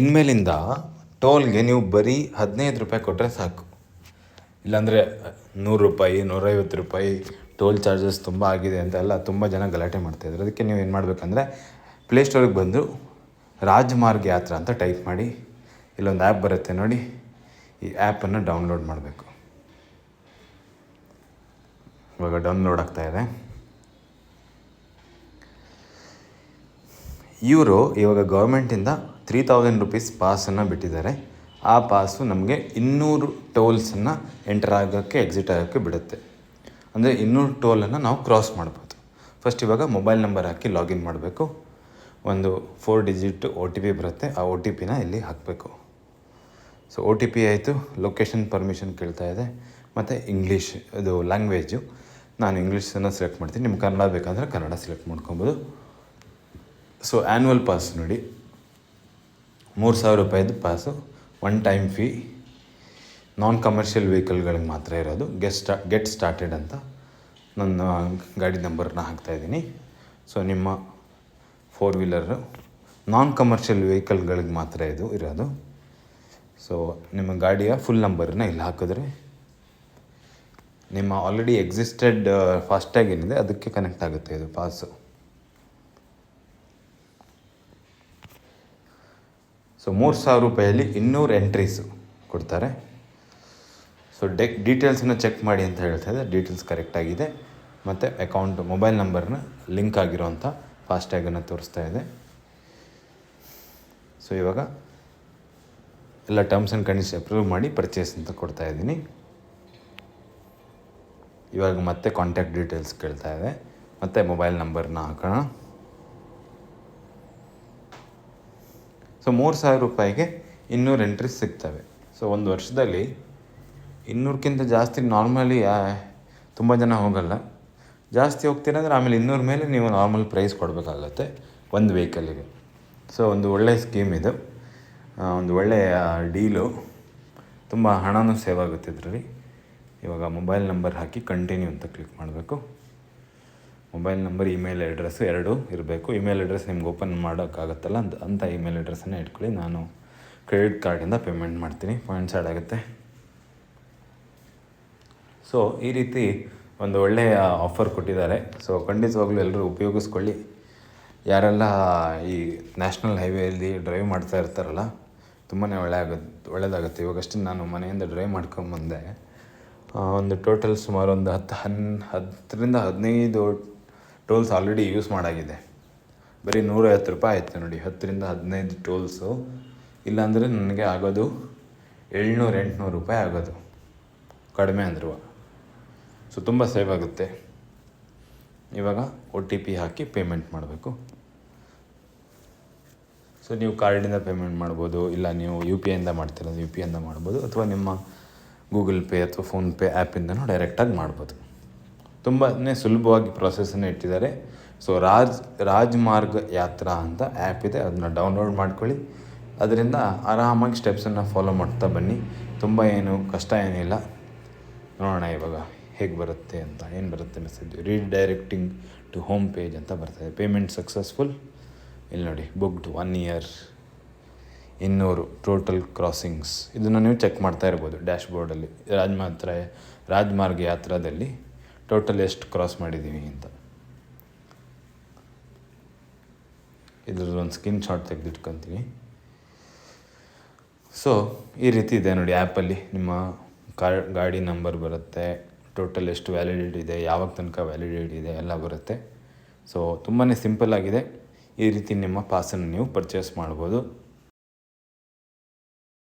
ಇನ್ಮೇಲಿಂದ ಟೋಲ್ಗೆ ನೀವು ಬರೀ ಹದಿನೈದು ರೂಪಾಯಿ ಕೊಟ್ಟರೆ ಸಾಕು. ಇಲ್ಲಾಂದರೆ ನೂರು ರೂಪಾಯಿ, ನೂರೈವತ್ತು ರೂಪಾಯಿ ಟೋಲ್ ಚಾರ್ಜಸ್ ತುಂಬ ಆಗಿದೆ ಅಂತ ಎಲ್ಲ ತುಂಬ ಜನ ಗಲಾಟೆ ಮಾಡ್ತಾಯಿದ್ರು ಅದಕ್ಕೆ ನೀವು ಏನು ಮಾಡಬೇಕಂದ್ರೆ ಪ್ಲೇಸ್ಟೋರಿಗೆ ಬಂದು ರಾಜಮಾರ್ಗ ಯಾತ್ರ ಅಂತ ಟೈಪ್ ಮಾಡಿ, ಇಲ್ಲೊಂದು ಆ್ಯಪ್ ಬರುತ್ತೆ ನೋಡಿ, ಈ ಆ್ಯಪನ್ನು ಡೌನ್ಲೋಡ್ ಮಾಡಬೇಕು. ಇವಾಗ ಡೌನ್ಲೋಡ್ ಆಗ್ತಾ ಇವರು ಇವಾಗ ಗೌರ್ಮೆಂಟಿಂದ ತ್ರೀ ತೌಸಂಡ್ ರುಪೀಸ್ ಪಾಸನ್ನು ಬಿಟ್ಟಿದ್ದಾರೆ. ಆ ಪಾಸು ನಮಗೆ ಇನ್ನೂರು ಟೋಲ್ಸನ್ನು ಎಂಟರ್ ಆಗೋಕ್ಕೆ ಎಕ್ಸಿಟ್ ಆಗೋಕ್ಕೆ ಬಿಡುತ್ತೆ. ಅಂದರೆ ಇನ್ನೂರು ಟೋಲನ್ನು ನಾವು ಕ್ರಾಸ್ ಮಾಡ್ಬೋದು. ಫಸ್ಟ್ ಇವಾಗ ಮೊಬೈಲ್ ನಂಬರ್ ಹಾಕಿ ಲಾಗಿನ್ ಮಾಡಬೇಕು. ಒಂದು four digit O T P ಬರುತ್ತೆ, ಆ ಒ ಟಿ ಪಿನ ಇಲ್ಲಿ ಹಾಕಬೇಕು. ಸೊ ಒ ಟಿ ಪಿ ಆಯಿತು ಲೊಕೇಶನ್ ಪರ್ಮಿಷನ್ ಕೇಳ್ತಾ ಇದೆ. ಮತ್ತು ಇಂಗ್ಲೀಷ್ ಇದು ಲ್ಯಾಂಗ್ವೇಜು ನಾನು ಇಂಗ್ಲೀಷನ್ನು ಸೆಲೆಕ್ಟ್ ಮಾಡ್ತೀನಿ. ನಿಮ್ಗೆ ಕನ್ನಡ ಬೇಕಂದರೆ ಕನ್ನಡ ಸೆಲೆಕ್ಟ್ ಮಾಡ್ಕೊಬೋದು. ಸೊ ಆ್ಯನ್ಯುವಲ್ ಪಾಸ್ ನೋಡಿ. ಮೂರು ಸಾವಿರ ರೂಪಾಯಿದು pass one time fee non commercial ವೆಹಿಕಲ್ಗಳಿಗೆ ಮಾತ್ರ ಇರೋದು. ಗೆಟ್ ಸ್ಟಾ ಗೆಟ್ ಸ್ಟಾರ್ಟೆಡ್ ಅಂತ ನನ್ನ ಗಾಡಿ ನಂಬರ್ನ ಹಾಕ್ತಾಯಿದ್ದೀನಿ ಸೊ ನಿಮ್ಮ ಫೋರ್ ವೀಲರು ನಾನ್ ಕಮರ್ಷಿಯಲ್ ವೆಹಿಕಲ್ಗಳಿಗೆ ಮಾತ್ರ ಇದು ಇರೋದು. ಸೊ ನಿಮ್ಮ ಗಾಡಿಯ ಫುಲ್ ನಂಬರನ್ನ ಇಲ್ಲಿ ಹಾಕಿದ್ರೆ ನಿಮ್ಮ ಆಲ್ರೆಡಿ ಎಕ್ಸಿಸ್ಟೆಡ್ ಫಾಸ್ಟ್ಯಾಗ್ ಏನಿದೆ, ಅದಕ್ಕೆ ಕನೆಕ್ಟ್ ಆಗುತ್ತೆ ಇದು ಪಾಸು ಸೊ ಮೂರು ಸಾವಿರ ರೂಪಾಯಲ್ಲಿ ಇನ್ನೂರು ಎಂಟ್ರೀಸು ಕೊಡ್ತಾರೆ. ಸೊ ಡೆಕ್ ಡೀಟೇಲ್ಸನ್ನು ಚೆಕ್ ಮಾಡಿ ಅಂತ ಹೇಳ್ತಾ ಇದೆ ಡೀಟೇಲ್ಸ್ ಕರೆಕ್ಟಾಗಿದೆ ಮತ್ತು ಅಕೌಂಟ್ ಮೊಬೈಲ್ ನಂಬರ್ನ ಲಿಂಕ್ ಆಗಿರೋಂಥ ಫಾಸ್ಟ್ಯಾಗನ್ನು ತೋರಿಸ್ತಾ ಇದೆ. ಸೊ ಇವಾಗ ಎಲ್ಲ ಟರ್ಮ್ಸ್ ಆ್ಯಂಡ್ ಕಂಡೀಷನ್ ಅಪ್ರೂವ್ ಮಾಡಿ ಪರ್ಚೇಸ್ ಅಂತ ಕೊಡ್ತಾ ಇದ್ದೀನಿ. ಇವಾಗ ಮತ್ತೆ ಕಾಂಟ್ಯಾಕ್ಟ್ ಡೀಟೇಲ್ಸ್ ಕೇಳ್ತಾ ಇದೆ. ಮತ್ತು ಮೊಬೈಲ್ ನಂಬರ್ನ ಹಾಕೋಣ. ಸೊ ಮೂರು ಸಾವಿರ ರೂಪಾಯಿಗೆ ಇನ್ನೂರು ಎಂಟ್ರೀಸ್ ಸಿಗ್ತವೆ. ಸೊ ಒಂದು ವರ್ಷದಲ್ಲಿ ಇನ್ನೂರಕ್ಕಿಂತ ಜಾಸ್ತಿ ನಾರ್ಮಲಿ ತುಂಬ ಜನ ಹೋಗಲ್ಲ. ಜಾಸ್ತಿ ಹೋಗ್ತೀರಂದ್ರೆ ಆಮೇಲೆ ಇನ್ನೂರ ಮೇಲೆ ನೀವು ನಾರ್ಮಲ್ ಪ್ರೈಸ್ ಕೊಡಬೇಕಾಗತ್ತೆ ಒಂದು ವೆಹಿಕಲ್ಲಿಗೆ ಸೊ ಒಂದು ಒಳ್ಳೆಯ ಸ್ಕೀಮ್ ಇದು. ಒಂದು ಒಳ್ಳೆಯ ಡೀಲು ತುಂಬ ಹಣನೂ ಸೇವ್ ಆಗುತ್ತೆ ಇದರಲ್ಲಿ. ಇವಾಗ ಮೊಬೈಲ್ ನಂಬರ್ ಹಾಕಿ ಕಂಟಿನ್ಯೂ ಅಂತ ಕ್ಲಿಕ್ ಮಾಡಬೇಕು. ಮೊಬೈಲ್ ನಂಬರ್, ಇಮೇಲ್ ಅಡ್ರೆಸ್ಸು ಎರಡೂ ಇರಬೇಕು. ಇಮೇಲ್ ಅಡ್ರೆಸ್ ನಿಮ್ಗೆ ಓಪನ್ ಮಾಡೋಕ್ಕಾಗತ್ತಲ್ಲ ಅಂತ ಅಂಥ ಇಮೇಲ್ ಅಡ್ರೆಸ್ಸನ್ನು ಇಟ್ಕೊಳ್ಳಿ. ನಾನು ಕ್ರೆಡಿಟ್ ಕಾರ್ಡಿಂದ ಪೇಮೆಂಟ್ ಮಾಡ್ತೀನಿ. ಪಾಯಿಂಟ್ಸ್ ಆ್ಯಡ್ ಆಗುತ್ತೆ. ಸೊ, ಈ ರೀತಿ ಒಂದು ಒಳ್ಳೆಯ ಆಫರ್ ಕೊಟ್ಟಿದ್ದಾರೆ. ಸೊ, ಖಂಡಿತವಾಗ್ಲೂ ಎಲ್ಲರೂ ಉಪಯೋಗಿಸ್ಕೊಳ್ಳಿ. ಯಾರೆಲ್ಲ ಈ ನ್ಯಾಷನಲ್ ಹೈವೇಲಿ ಡ್ರೈವ್ ಮಾಡ್ತಾ ಇರ್ತಾರಲ್ಲ ತುಂಬಾ ಒಳ್ಳೆ ಆಗುತ್ತೆ ಒಳ್ಳೆಯದಾಗುತ್ತೆ ಇವಾಗಷ್ಟೇ ನಾನು ಮನೆಯಿಂದ ಡ್ರೈವ್ ಮಾಡ್ಕೊಂಬಂದೆ. ಒಂದು ಟೋಟಲ್ ಸುಮಾರು ಒಂದು ಹತ್ತು ಹನ್, ಹತ್ತರಿಂದ ಹದಿನೈದು ಟೋಲ್ಸ್ ಆಲ್ರೆಡಿ ಯೂಸ್ ಮಾಡಾಗಿದೆ. ಬರೀ ನೂರೈವತ್ತು ರೂಪಾಯಿ ಆಯಿತು ನೋಡಿ, ಹತ್ತರಿಂದ ಹದಿನೈದು ಟೋಲ್ಸು. ಇಲ್ಲಾಂದರೆ ನನಗೆ ಆಗೋದು ಏಳ್ನೂರು, ಎಂಟುನೂರು ರೂಪಾಯಿ ಆಗೋದು. ಕಡಿಮೆ ಅಂದ್ರೂ. ಸೊ ತುಂಬ ಸೇವ್ ಆಗುತ್ತೆ. ಇವಾಗ ಒ ಟಿ ಪಿ ಹಾಕಿ ಪೇಮೆಂಟ್ ಮಾಡಬೇಕು. ಸೊ ನೀವು ಕಾರ್ಡಿಂದ ಪೇಮೆಂಟ್ ಮಾಡ್ಬೋದು, ಇಲ್ಲ ನೀವು ಯು ಪಿ ಐಯಿಂದ ಮಾಡ್ತಿರೋದು, ಯು ಪಿ ಐಯಿಂದ ಮಾಡ್ಬೋದು, ಅಥವಾ ನಿಮ್ಮ ಗೂಗಲ್ ಪೇ ಅಥವಾ ಫೋನ್ಪೇ ಆ್ಯಪಿಂದನೂ ಡೈರೆಕ್ಟಾಗಿ ಮಾಡ್ಬೋದು. ತುಂಬಾ ಸುಲಭವಾಗಿ ಪ್ರೊಸೆಸನ್ನು ಇಟ್ಟಿದ್ದಾರೆ. ಸೊ ರಾಜ್, ರಾಜ್ಮಾರ್ಗ್ ಯಾತ್ರಾ ಅಂತ ಆ್ಯಪ್ ಇದೆ. ಅದನ್ನ ಡೌನ್ಲೋಡ್ ಮಾಡ್ಕೊಳ್ಳಿ. ಅದರಿಂದ ಆರಾಮಾಗಿ ಸ್ಟೆಪ್ಸನ್ನು ಫಾಲೋ ಮಾಡ್ತಾ ಬನ್ನಿ. ತುಂಬ ಏನು ಕಷ್ಟ ಏನಿಲ್ಲ. ನೋಡೋಣ ಇವಾಗ ಹೇಗೆ ಬರುತ್ತೆ ಅಂತ, ಏನು ಬರುತ್ತೆ message redirecting to home page ಅಂತ ಬರ್ತದೆ ಪೇಮೆಂಟ್ ಸಕ್ಸಸ್ಫುಲ್ ಇಲ್ಲಿ ನೋಡಿ ಬುಕ್ಡ್ ಒನ್ ಇಯರ್ ಇನ್ನೂರು ಟೋಟಲ್ ಕ್ರಾಸಿಂಗ್ಸ್ ಇದನ್ನು ನೀವು ಚೆಕ್ ಮಾಡ್ತಾ ಇರ್ಬೋದು ಡ್ಯಾಶ್ ಬೋರ್ಡಲ್ಲಿ ರಾಜ್ಮಾತ್ರ ರಾಜ್ಮಾರ್ಗ ಯಾತ್ರಾದಲ್ಲಿ. ಟೋಟಲ್ ಎಷ್ಟು ಕ್ರಾಸ್ ಮಾಡಿದ್ದೀವಿ ಅಂತ. ಇದ್ರದ್ದು ಒಂದು ಸ್ಕಿನ್ ಶಾಟ್ ತೆಗೆದಿಟ್ಕೊತೀನಿ ಸೊ ಈ ರೀತಿ ಇದೆ ನೋಡಿ ಆ್ಯಪಲ್ಲಿ. ನಿಮ್ಮ ಕಾರ್ ಗಾಡಿ ನಂಬರ್ ಬರುತ್ತೆ. ಟೋಟಲ್ ಎಷ್ಟು ವ್ಯಾಲಿಡಿಟಿ ಇದೆ, ಯಾವಾಗ ತನಕ ವ್ಯಾಲಿಡಿಟಿ ಇದೆ ಎಲ್ಲ ಬರುತ್ತೆ. ಸೊ ತುಂಬಾ ಸಿಂಪಲ್ ಆಗಿದೆ. ಈ ರೀತಿ ನಿಮ್ಮ ಪಾಸನ್ನು ನೀವು ಪರ್ಚೇಸ್ ಮಾಡ್ಬೋದು.